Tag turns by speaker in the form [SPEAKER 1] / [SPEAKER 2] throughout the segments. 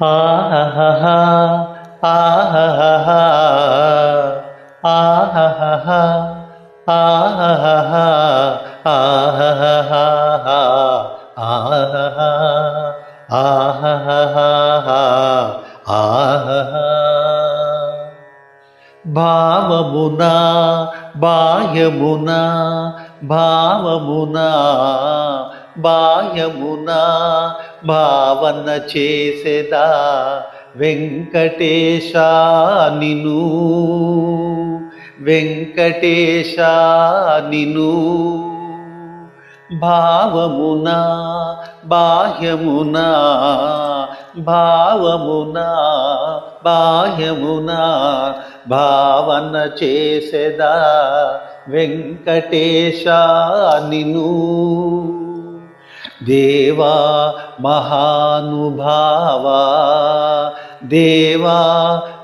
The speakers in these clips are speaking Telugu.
[SPEAKER 1] ఆహా ఆహా ఆహా ఆహా భావమునా బాహ్యమునా భావమునా బాహ్యమునా భావన చేసేదా వెంకటేశ నిను? వెంకటేశ నిను? భావమునా బాహ్యమునా భావమునా బాహ్యమున భావన చేసేదా వెంకటేశ నిను? దేవా మహానుభావా దేవా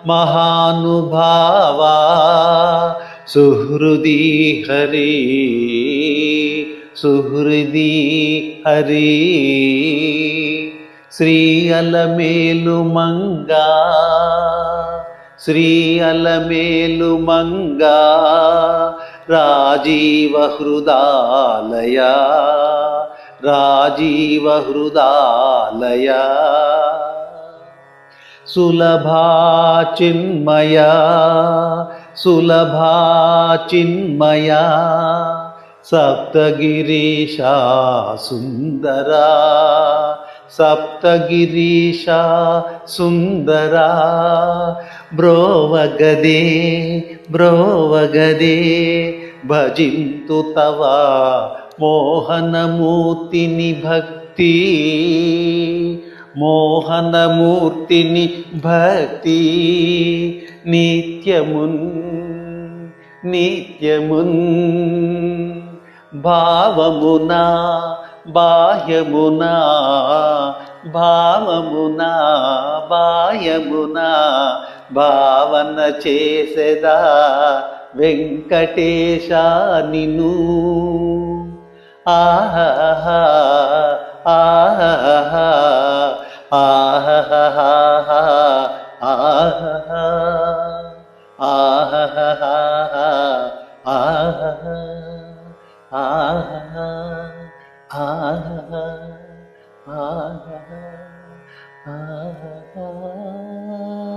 [SPEAKER 1] మహానుభావా సుహృది హరి సుహృది హరి. శ్రీ అలమేలు మంగా శ్రీ అలమేలు మంగా రాజీవ హృదాలయ రాజీవ హృదాలయ. సులభా చిన్మయ సులభా చిన్మయ సప్తగిరీశ సుందరా సప్తగిరీశ సుందరా. బ్రోవగదే బ్రోవగదే భజింతు తవ మోహనమూర్తిని భక్తి. మోహనమూర్తిని భక్తి. నిత్యమున్ నిత్యమున్ భావమునా బాహ్యమునా భావమునా బాయమునా భావన చేసేదా వెంకటేశ నిను. ఆహా ఆహా ఆహా ఆహా ఆహా ah, ah, ah, ah. ah, ah, ah.